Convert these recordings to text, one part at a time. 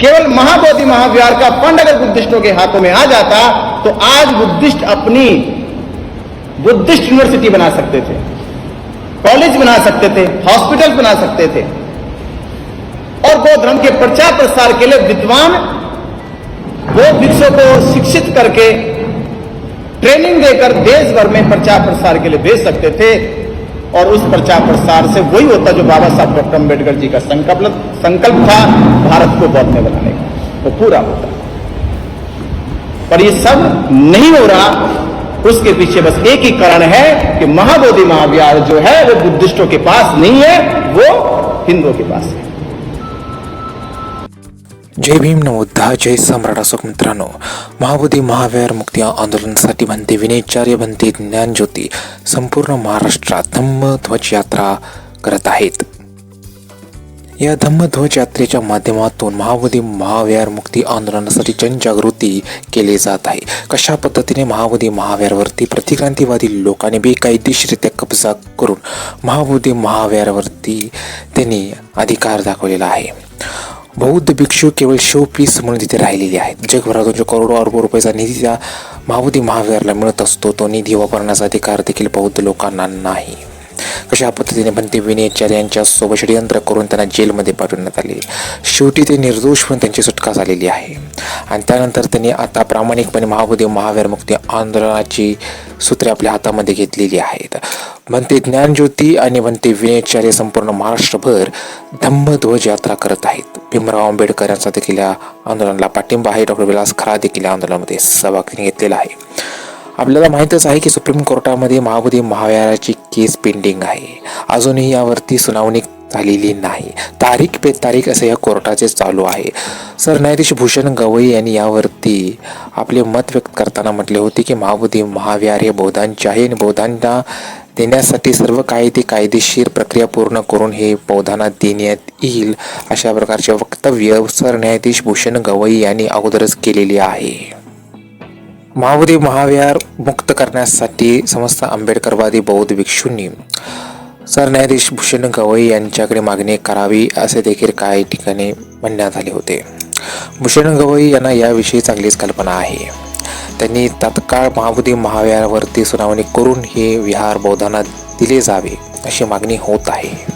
केवल महाबोधि महाविहार का फंड अगर बुद्धिस्टों के हाथों में आ जाता तो आज बुद्धिस्ट अपनी बुद्धिस्ट यूनिवर्सिटी बना सकते थे, कॉलेज बना सकते थे, हॉस्पिटल बना सकते थे, और वो धर्म के प्रचार प्रसार के लिए विद्वान वो वृक्षों को शिक्षित करके ट्रेनिंग देकर देश भर में प्रचार प्रसार के लिए भेज सकते थे, और उस प्रचार प्रसार से वही होता जो बाबा साहब डॉक्टर अंबेडकर जी का संकल्प संकल्प था भारत को बौद्ध में बनाने का। वो पूरा होता। पर ये सब नहीं हो रहा। उसके पीछे बस एक ही कारण है कि महाबोधि महाविहार जो है, वो बुद्धिस्टों के पास नहीं है, वो हिंदुओं के पास है। जय भीम नवोद्धा जय सम्राट अशोक मित्रांनो। महाबोधी महावीर मुक्ती आंदोलनासाठी बनते विनयचार्य, बनते ज्ञानज्योती संपूर्ण महाराष्ट्रात धम्म ध्वज यात्रा करत आहेत। या धम्मध्वज यात्रेच्या माध्यमातून महाबोधी महाव्यार मुक्ती आंदोलनासाठी जनजागृती केली जात आहे. कशा पद्धतीने महाबोधी महाव्यारवरती प्रतिक्रांतीवादी लोकांनी बेकायदेशीरित्या कब्जा करून महाबोधी महाव्यारवरती त्यांनी अधिकार दाखवलेला आहे? बौद्ध भिक्षू केवळ शो पीस म्हणून तिथे राहिलेले आहेत. जगभरातून जो करोडो अरबो रुपयाचा निधी त्या महाबोधी महावीरला मिळत असतो. तो निधी वापरण्याचा अधिकार देखील बौद्ध लोकांना नाही. कशा पद्धतीने पण ते विनयचार्य षडयंत्र करून त्यांना जेलमध्ये पाठवण्यात आले. शेवटी ते निर्दोष पण त्यांची सुटका झालेली आहे. आणि त्यानंतर त्यांनी आता प्रामाणिकपणे महाबुदेव महावीर मुक्ती आंदोलनाची सूत्रे आपल्या हातामध्ये घेतलेली आहेत. म्हणते ज्ञानज्योती आणि म्हणते विनयचार्य संपूर्ण महाराष्ट्रभर धम्मध्वज यात्रा करत आहेत. भीमराव आंबेडकर यांचा देखील या आंदोलनाला पाठिंबा आहे. डॉक्टर विलास खरा देखील या आंदोलनामध्ये सहभाग घेतलेला आहे. आपल्याला माहीतच आहे की सुप्रीम कोर्टामध्ये महाबोधी महाविहाराची केस पेंडिंग आहे. अजूनही यावरती सुनावणी झालेली नाही. तारीख पे तारीख असं या कोर्टाचे चालू आहे. सर न्यायाधीश भूषण गवई यांनी यावरती आपले मत व्यक्त करताना म्हटले होते की महाबोधी महाविहार हे बौद्धांचे आहे आणि बौद्धांना देण्यासाठी सर्व कायदे कायदेशीर प्रक्रिया पूर्ण करून हे बौद्धांना देण्यात येईल अशा प्रकारचे वक्तव्य सर न्यायाधीश भूषण गवई यांनी अगोदरच केलेले आहे. महाबोधी महाविहार मुक्त करण्यासाठी समस्त आंबेडकरवादी बौद्ध भिक्षूंनी सरन्यायाधीश भूषण गवई यांच्याकडे मागणी करावी असे देखील काही ठिकाणी म्हणण्यात आले होते. भूषण गवई यांना याविषयी चांगलीच कल्पना आहे. त्यांनी तात्काळ महाबोधी महाविहारावरती सुनावणी करून हे विहार बौद्धांना दिले जावे अशी मागणी होत आहे.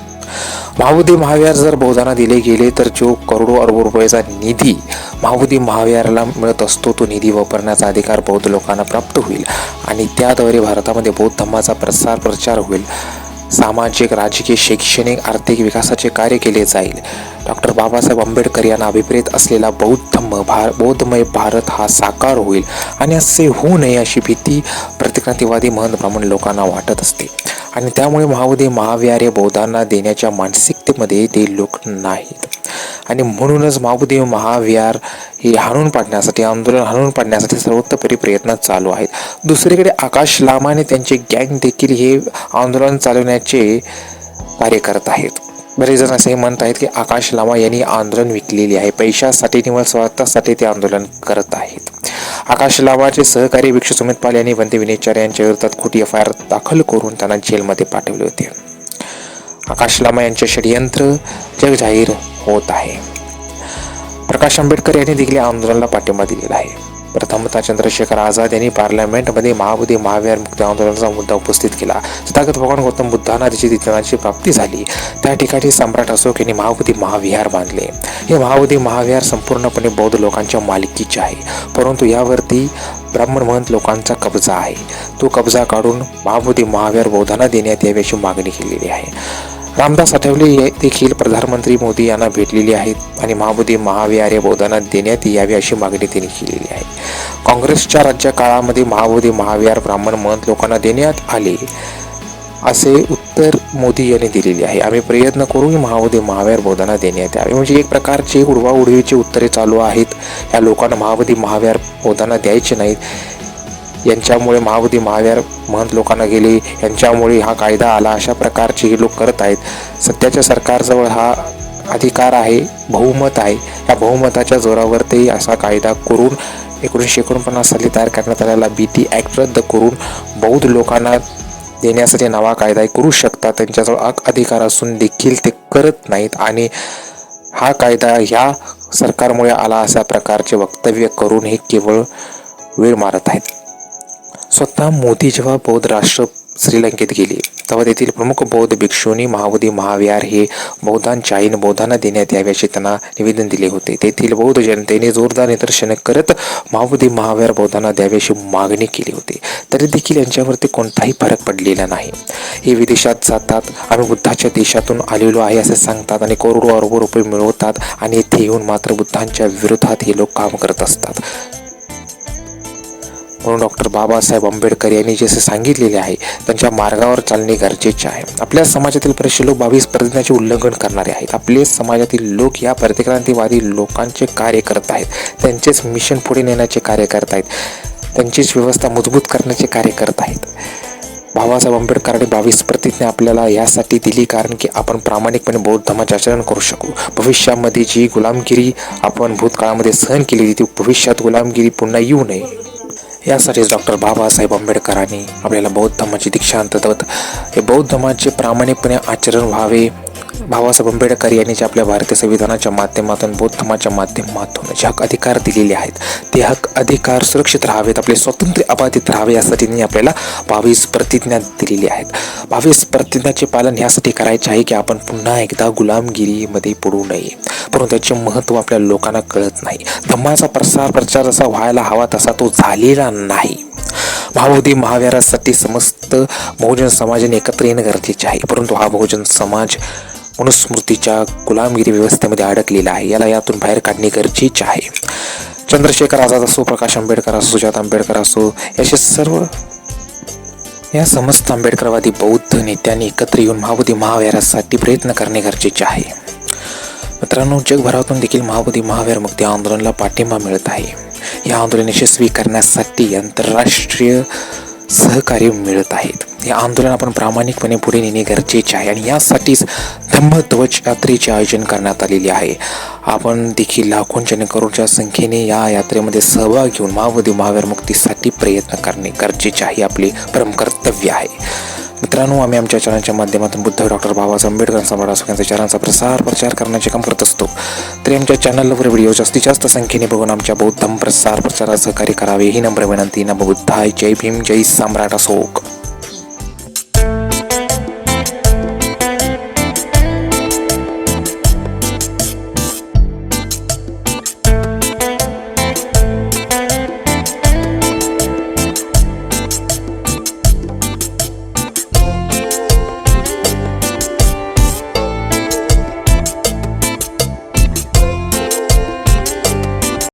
महाबुद्धी महाविहार जर बौद्धांना दिले गेले तर जो करोडो अरबो रुपयाचा निधी महाबुद्धी महाविहाराला मिळत असतो तो निधी वापरण्याचा अधिकार बौद्ध लोकांना प्राप्त होईल आणि त्याद्वारे भारतामध्ये बौद्ध धर्माचा प्रसार प्रचार होईल. सामाजिक राजकीय शैक्षणिक आर्थिक विकासाचे कार्य केले जाईल. डॉक्टर बाबासाहेब आंबेडकर यांना अभिप्रेत असलेला बौद्ध धम्म भार बौद्धमय भारत हा साकार होईल आणि असे होऊ नये अशी भीती प्रतिक्रांतीवादी महंत ब्राह्मण लोकांना वाटत असते. आणि त्यामुळे महाबोधी महाविहार हे बौद्धांना देण्याच्या मानसिकतेमध्ये ते लोक नाहीत. आणि म्हणूनच महाबोधी महाविहार हे हाणून पाडण्यासाठी आंदोलन हाणून पाडण्यासाठी सर्वोत्तपरी प्रयत्न चालू आहेत. दुसरीकडे आकाश लामा आणि त्यांचे गँग देखील हे आंदोलन चालवण्याचे कार्य करत आहेत. बरेच जण असे म्हणत आहेत की आकाश लामा यांनी आंदोलन विकलेले आहे. पैशासाठी निवड स्वार्थासाठी ते आंदोलन करत आहेत. आकाश लामाचे सहकारी भिक्षू सुमित पाल यांनी वंदे विनेचार यांच्या विरोधात खोटी एफ आय आर दाखल करून त्यांना जेलमध्ये पाठवले होते. आकाश लामा यांचे षडयंत्र जग जाहीर होत आहे. प्रकाश आंबेडकर यांनी देखील आंदोलनाला पाठिंबा दिलेला आहे. प्रथमतः चंद्रशेखर आझाद यांनी पार्लमेंटमध्ये महाबुद्धी महावीर मुक्ती आंदोलनाचा मुद्दा उपस्थित केला. तथागत भगवान गौतम बुद्धांना तिची ज्ञानाची प्राप्ती झाली. त्या ठिकाणी सम्राट अशोक यांनी महाबुद्धी महाविहार बांधले. हे महाबुद्धी महाविहार संपूर्णपणे बौद्ध लोकांच्या मालकीचे आहे. परंतु यावरती ब्राह्मण महंत लोकांचा कब्जा आहे. तो कब्जा काढून महाबुद्धी महाविहार बौद्धांना देण्यात यावी अशी मागणी केलेली आहे. रामदास आठवले हे देखील प्रधानमंत्री मोदी यांना भेटलेली आहेत आणि महाबोधी महाविहार या बौद्धांना देण्यात यावी अशी मागणी त्यांनी केलेली आहे. काँग्रेसच्या राज्यकाळामध्ये महाबोधी महाविहार ब्राह्मण मत लोकांना देण्यात आले असे उत्तर मोदी यांनी दिलेले आहे. आम्ही प्रयत्न करू की महाबोधी महाविहार बौद्धांना देण्यात यावे. म्हणजे एक प्रकारचे उडवाउडवीची उत्तरे चालू आहेत. या लोकांना महाबोधी महाविहार बौद्धांना द्यायचे नाहीत. यांच्यामुळे महाबोधी महावीर महंत लोकांना गेले. यांच्यामुळे हा कायदा आला. अशा प्रकारचे हे लोक करत आहेत. सध्याच्या सरकारजवळ हा अधिकार आहे बहुमत आहे. या बहुमताच्या जोरावरती असा कायदा करून एकोणीसशे एकोणपन्नास साली तयार करण्यात आलेला बी ॲक्ट रद्द करून बौद्ध लोकांना देण्यासाठी नवा कायदा करू शकतात. त्यांच्याजवळ अक अधिकार असून देखील ते करत नाहीत आणि हा कायदा ह्या सरकारमुळे आला अशा प्रकारचे वक्तव्य करून हे केवळ वेळ मारत आहेत. स्वतः मोदी जेव्हा बौद्ध राष्ट्र श्रीलंकेत गेले तेव्हा तेथील प्रमुख बौद्ध भिक्षूंनी महाबोधी महाविहार हे बौद्धांच्या आईन बौद्धांना देण्यात यावे असे त्यांना निवेदन दिले होते. तेथील बौद्ध जनतेने जोरदार निदर्शने करत महाबोधी महाविहार बौद्धांना द्यावे अशी मागणी केली होती. तरी देखील यांच्यावरती कोणताही फरक पडलेला नाही. हे विदेशात जातात आम्ही बुद्धाच्या देशातून आलेलो आहे असे सांगतात आणि करोडो अरबो रुपये मिळवतात आणि येथे येऊन मात्र बुद्धांच्या विरोधात हे लोक काम करत असतात. म्हणून डॉक्टर बाबासाहेब आंबेडकर यांनी जसे सांगितलेले आहे त्यांच्या मार्गावर चालणे गरजेचे आहे. आपल्या समाजातील बरेचसे लोक बावीस प्रतिज्ञाचे उल्लंघन करणारे आहेत. आपले समाजातील लोक या प्रतिक्रांतीवादी लोकांचे कार्य करत आहेत. त्यांचेच मिशन पुढे नेण्याचे कार्य करत आहेत. त्यांचीच व्यवस्था मजबूत करण्याचे कार्य करत आहेत. बाबासाहेब आंबेडकरांनी बावीस प्रतिज्ञा आपल्याला यासाठी दिली कारण की आपण प्रामाणिकपणे बौद्ध धर्माचे आचरण करू शकू. भविष्यामध्ये जी गुलामगिरी आपण भूतकाळामध्ये सहन केली होती ती भविष्यात गुलामगिरी पुन्हा येऊ नये. यासाठीच डॉक्टर बाबासाहेब आंबेडकरांनी आपल्याला बौद्ध धर्माची दीक्षांत दत्त हे बौद्ध धर्माचे प्रामाणिकपणे आचरण व्हावे. बाबासाहेब आंबेडकर यांनी जे आपल्या भारतीय संविधानाच्या माध्यमातून बौद्ध धर्माच्या माध्यमातून जे हक अधिकार दिलेले आहेत ते हक अधिकार सुरक्षित राहावेत आपले स्वातंत्र्य अबाधित राहावे यासाठी त्यांनी आपल्याला बावीस प्रतिज्ञा दिलेली आहेत. बावीस प्रतिज्ञाचे पालन यासाठी करायचे आहे की आपण पुन्हा एकदा गुलामगिरीमध्ये पडू नये. परंतु त्याचे महत्त्व आपल्या लोकांना कळत नाही. धम्माचा प्रसार प्रचार जसा व्हायला हवा तसा तो झालेला नाही. भावोदी महावीरासाठी समस्त बहुजन समाजाने एकत्र येणं गरजेचे आहे. परंतु हा बहुजन समाज मनुस्मृतीच्या गुलामगिरी व्यवस्थेमध्ये अडकलेला आहे. याला यातून बाहेर काढणे गरजेचे आहे. चंद्रशेखर आझाद असो प्रकाश आंबेडकर असो सुजात आंबेडकर असो याचे सर्व या समस्त आंबेडकरवादी बौद्ध नेत्यांनी एकत्र येऊन महाबोधी महावीरासाठी प्रयत्न करणे गरजेचे आहे. मित्रांनो जगभरातून देखील महाबोधी महावीर मुक्ती आंदोलनाला पाठिंबा मिळत आहे. या आंदोलन यशस्वी करण्यासाठी आंतरराष्ट्रीय सहकार्य मिळत आहेत. हे आंदोलन आपण प्रामाणिकपणे पुढे नेणे गरजेचे आहे आणि यासाठीच धम्मध्वज यात्रेचे आयोजन करण्यात आलेले आहे. आपण देखील लाखोंच्या आणि करोडच्या संख्येने या यात्रेमध्ये सहभाग घेऊन महावधी महावीर मुक्तीसाठी प्रयत्न करणे गरजेचे आहे आपले परम कर्तव्य आहे. मित्रांनो आम्ही आमच्या चॅनलच्या माध्यमातून बुद्ध डॉक्टर बाबासाहेब आंबेडकर सम्राट अशोक यांच्या चॅनलचा प्रसार प्रचार करण्याचे काम करत असतो. तरी आमच्या चॅनलवर व्हिडिओ जास्तीत जास्त संख्येने बघून आमच्या बौद्ध प्रसार प्रचारात सहकार्य करावे ही नम्र विनंती. नम बुद्धाय. जय भीम. जय सम्राट अशोक.